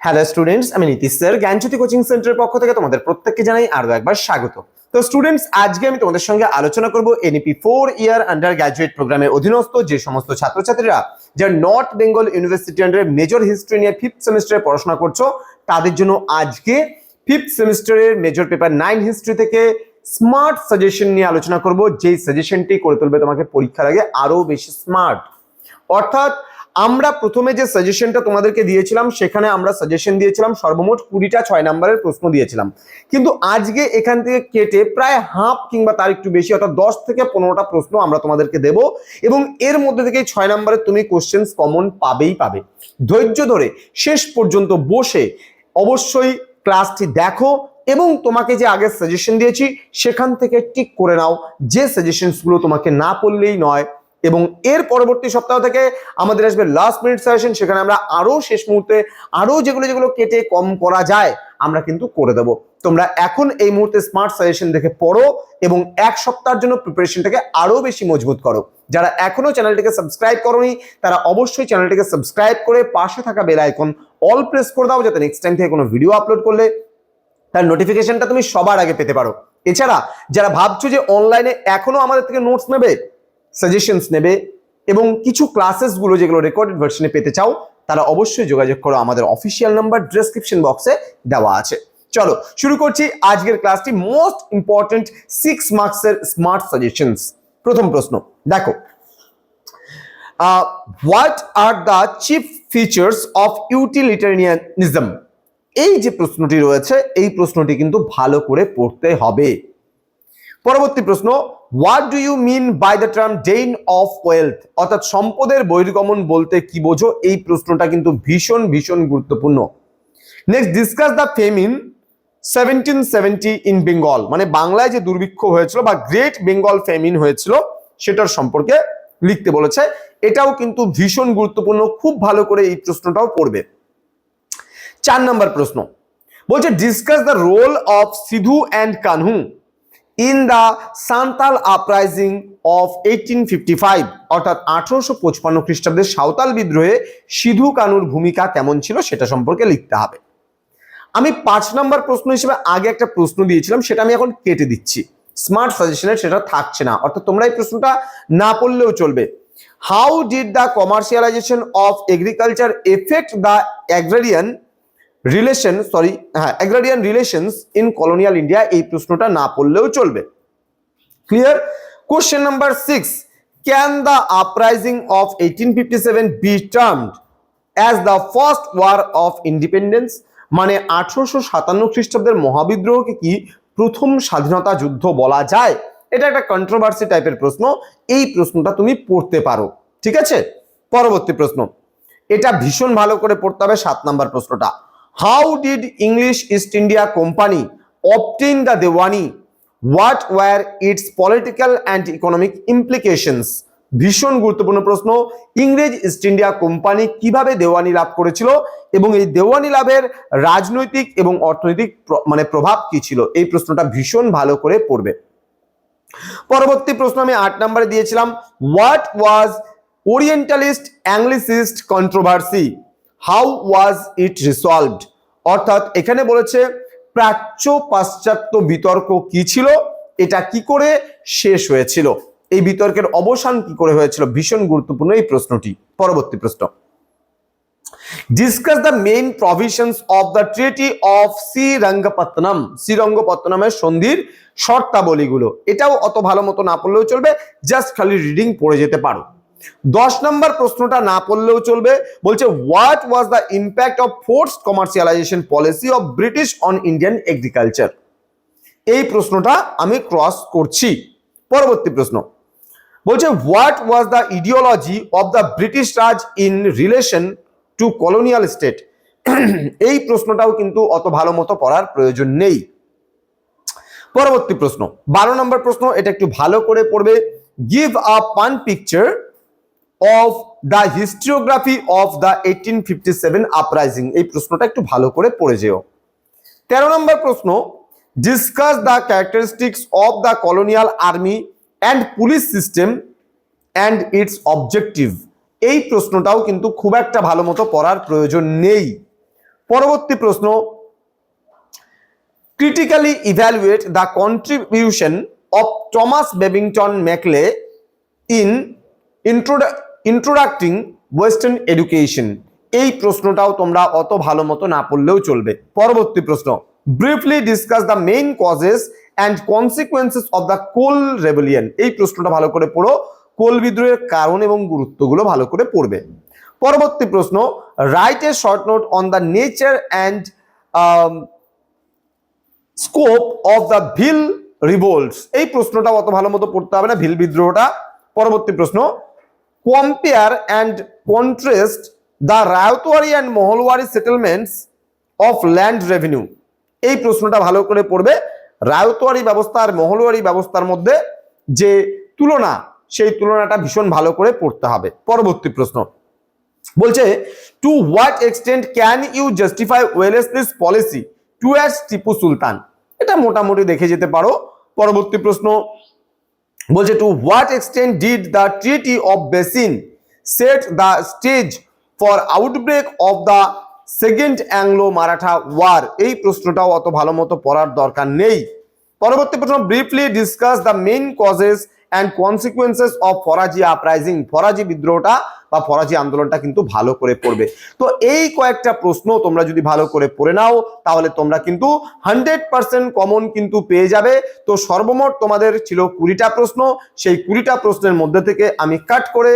Hello students আমি Nitish sir. জ্ঞানজ্যোতি coaching সেন্টারের পক্ষ থেকে তোমাদের প্রত্যেককে জানাই আরও একবার স্বাগত। তো স্টুডেন্টস আজকে আমি তোমাদের সঙ্গে আলোচনা করব NEP four year undergraduate প্রোগ্রামের অধীনস্থ যে সমস্ত ছাত্রছাত্রীরা যারা নর্থ বেঙ্গল ইউনিভার্সিটি আন্ডারে মেজর হিস্ট্রি নিয়ে ফিফথ সেমিস্টারে পড়াশোনা করছ, তাদের জন্য আজকে ফিফথ সেমিস্টারের মেজর পেপার নাইন হিস্ট্রি থেকে স্মার্ট সাজেশন নিয়ে আলোচনা করব। যেই সাজেশনটি করে তুলবে তোমাকে পরীক্ষার আগে আরও বেশি স্মার্ট অর্থাৎ আমরা প্রথমে যে সাজেশনটা তোমাদেরকে দিয়েছিলাম, সেখানে আমরা সাজেশন দিয়েছিলাম, সর্বমোট কুড়িটা ছয় নম্বরের প্রশ্ন দিয়েছিলাম। কিন্তু আজকে এখান থেকে কেটে প্রায় হাফ কিংবা তার একটু বেশি, অর্থাৎ দশ থেকে পনেরোটা প্রশ্ন আমরা তোমাদেরকে দেব এবং এর মধ্যে থেকে ছয় নম্বরের তুমি কোশ্চেন্স কমন পাবেই পাবে। ধৈর্য ধরে শেষ পর্যন্ত বসে অবশ্যই ক্লাসটি দেখো এবং তোমাকে যে আগের সাজেশন দিয়েছি, সেখান থেকে টিক করে নাও। যে সাজেশনসগুলো তোমাকে না পড়লেই নয় এবং এর পরবর্তী সপ্তাহ থেকে আমাদের আসবে লাস্ট মিনিট সাজেশন সেখানে আমরা আরও শেষ মুহূর্তে আরও যেগুলো যেগুলো কেটে কম করা যায়, আমরা কিন্তু করে দেব। তোমরা এখন এই মুহূর্তে স্মার্ট সাজেশন দেখে পড়ো এবং এক সপ্তাহের জন্য প্রিপারেশনটাকে আরও বেশি মজবুত করো। যারা এখনও চ্যানেলটিকে সাবস্ক্রাইব করোনি, তারা অবশ্যই চ্যানেলটিকে সাবস্ক্রাইব করে পাশে থাকা বেল আইকন অল প্রেস করে দাও, যাতে নেক্সট টাইম থেকে কোনো ভিডিও আপলোড করলে তার নোটিফিকেশনটা তুমি সবার আগে পেতে পারো। এছাড়া, যারা ভাবছ যে অনলাইনে এখনও আমাদের থেকে নোটস নেবে সাজেশনস নেবে এবং কিছু ক্লাসেসগুলো যেগুলো রেকর্ডেড ভার্সনে পেতে চাও, তারা অবশ্যই যোগাযোগ করো। আমাদের অফিসিয়াল নাম্বার ডেসক্রিপশন বক্সে দেওয়া আছে। চলো, শুরু করছি আজকের ক্লাসটি মোস্ট ইম্পর্টেন্ট সিক্স মার্কসের স্মার্ট সাজেশনস প্রথম প্রশ্ন, দেখো। What are the chief features of utilitarianism এই যে প্রশ্নটি রয়েছে, এই প্রশ্নটি কিন্তু ভালো করে পড়তে হবে। পরবর্তী প্রশ্ন what do you mean by the term drain of wealth অর্থাৎ সম্পদের বহির্গমন বলতে কি বোঝো? এই প্রশ্নটা কিন্তু ভীষণ ভীষণ গুরুত্বপূর্ণ। Next discuss the famine seventeen seventy in Bengal মানে বাংলায় যে দুর্ভিক্ষ হয়েছিল বা গ্রেট বেঙ্গল ফেমিন হয়েছিল, সেটার সম্পর্কে লিখতে বলেছে। এটাও কিন্তু ভীষণ গুরুত্বপূর্ণ, খুব ভালো করে এই প্রশ্নটাও পড়বে। চার নম্বর প্রশ্ন, বলছে discuss the role of Sidhu and Kanhu in the Santhal uprising of eighteen fifty five অর্থাৎ আঠারোশো পঁচপান্ন খ্রিস্টাব্দের সাঁওতাল বিদ্রোহে সিধু কানুর ভূমিকা কেমন ছিল সেটা সম্পর্কে লিখতে হবে। আমি পাঁচ নম্বর প্রশ্ন হিসেবে আগে একটা প্রশ্ন দিয়েছিলাম, সেটা আমি এখন কেটে দিচ্ছি। স্মার্ট সাজেশনের সেটা থাকছে না, অর্থাৎ তোমরা এই প্রশ্নটা না পড়লেও চলবে। How did the commercialization of agriculture effect the agrarian relation sorry হ্যাঁ agrarian relations in colonial India এই প্রশ্নটা না পড়লেও চলবে। Clear question number six can the uprising of eighteen fifty seven be termed as the first war of independence মানে আঠারোশো সাতান্ন খ্রিস্টাব্দের মহাবিদ্রোহকে কি প্রথম স্বাধীনতা যুদ্ধ বলা যায়? এটা একটা কন্ট্রোভার্সি টাইপের প্রশ্ন। এই প্রশ্নটা তুমি পড়তে পারো, ঠিক আছে? পরবর্তী প্রশ্ন। এটা ভীষণ ভালো করে পড়তে হবে, সাত নাম্বার প্রশ্নটা। How did English East India Company obtain the Diwani what were its political and economic implications ভীষণ গুরুত্বপূর্ণ প্রশ্ন। ইংরেজ ইস্ট ইন্ডিয়া কোম্পানি কীভাবে দেওয়ানি লাভ করেছিল এবং এই দেওয়ানি লাভের রাজনৈতিক এবং অর্থনৈতিক মানে প্রভাব কি ছিল? এই প্রশ্নটা ভীষণ ভালো করে পড়বে। পরবর্তী প্রশ্ন আমি আট নম্বরে দিয়েছিলাম। What was orientalist anglicist controversy how was it resolved অর্থাৎ এখানে বলেছে, প্রাচ্য পাশ্চাত্য বিতর্ক কি ছিল? এটা কি করে শেষ হয়েছিল? এই বিতর্কের অবসান কি করে হয়েছিল? ভীষণ গুরুত্বপূর্ণ এই প্রশ্নটি। পরবর্তী প্রশ্ন। Discuss the main provisions of the treaty of Srirangapatnam শ্রীরঙ্গপত্তনমের সন্ধির শর্তাবলীগুলো। এটাও অত ভালো মতো না পড়লেও চলবে জাস্ট খালি রিডিং পড়ে যেতে পারো। দশ নম্বর প্রশ্নটা না পড়লেও চলবে। বলছে what was the impact of force commercialization policy of British on Indian agriculture এই প্রশ্নটা আমি ক্রস করছি। পরবর্তী প্রশ্ন। বলছে what was the ideology of the British Raj in relation to colonial state এই প্রশ্নটাও কিন্তু অত ভালো মতো পড়ার প্রয়োজন নেই। পরবর্তী প্রশ্ন। বারো নম্বর প্রশ্ন, এটা একটু ভালো করে পড়বে। Give a pan picture of the historiography of the eighteen fifty seven uprising এই প্রশ্নটা একটু ভালো করে পড়ে যেও। তেরো নম্বর প্রশ্ন discuss the characteristics of the colonial army and police system and its objective এই প্রশ্নটাও কিন্তু খুব একটা ভালো মতো পড়ার প্রয়োজন নেই। পরবর্তী প্রশ্ন critically evaluate the contribution of Thomas Babington Macaulay in introdu- introducing western education এই প্রশ্নটাও তোমরা অত ভালো মতো না পড়লেও চলবে। পরবর্তী প্রশ্ন। Briefly discuss the main causes and consequences of the Kol rebellion এই প্রশ্নটা ভালো করে পড়ো। কোল বিদ্রোহের কারণ এবং গুরুত্বগুলো ভালো করে পড়বে। পরবর্তী প্রশ্ন। Write a short note on the nature and scope of the Bhil revolts এই প্রশ্নটা অত ভালো মতো পড়তে হবে না ভিল বিদ্রোহটা। পরবর্তী প্রশ্ন। Compare and contrast the Ryotwari and Mahalwari settlements of land revenue এই প্রশ্নটা ভালো করে পড়বে। রায়তোয়ারি ব্যবস্থা আর মহলওয়ারি ব্যবস্থার মধ্যে যে তুলনা, সেই তুলনাটা ভীষণ ভালো করে পড়তে হবে। পরবর্তী প্রশ্ন। বলছে to what extent can you justify Wellesley's policy towards Tipu Sultan এটা মোটামুটি দেখে যেতে পারো। পরবর্তী প্রশ্ন বলছে to what extent did the treaty of Bassein set the stage for outbreak of the second Anglo Maratha war এই প্রশ্নটাও অত ভালো মতো পড়ার দরকার নেই। পরবর্তী প্রশ্ন briefly discuss the main causes and consequences of Faraizi uprising Faraizi বিদ্রোহটা বা ফরাজি আন্দোলনটা কিন্তু ভালো করে পড়বে। তো এই কয়েকটা প্রশ্ন তোমরা যদি ভালো করে পড়ে নাও, তাহলে তোমরা কিন্তু হান্ড্রেড পার্সেন্ট কমন কিন্তু পেয়ে যাবে। তো সর্বমোট তোমাদের ছিল কুড়িটা প্রশ্ন। সেই কুড়িটা প্রশ্নের মধ্যে থেকে আমি কাট করে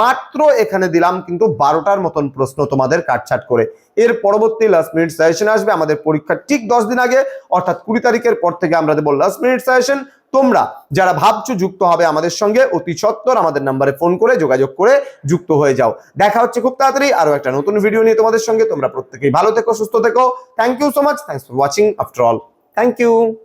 মাত্র এখানে দিলাম কিন্তু বারোটার মতন প্রশ্ন তোমাদের কাটছাট করে। এর পরবর্তী লাস্ট মিনিট সাজেশন আসবে। আমাদের পরীক্ষার ঠিক দশ দিন আগে, অর্থাৎ কুড়ি তারিখের পর থেকে আমরা দেবো লাস্ট মিনিট সাজেশন তোমরা যারা ভাবছ যুক্ত হবে আমাদের সঙ্গে, অতি সত্তর আমাদের নাম্বারে ফোন করে যোগাযোগ করে যুক্ত হয়ে যাও। দেখা হচ্ছে খুব তাড়াতাড়ি আরও একটা নতুন ভিডিও নিয়ে তোমাদের সঙ্গে। তোমরা প্রত্যেকেই ভালো থেকো, সুস্থ থেকো। Thank you so much thanks for watching after all thank you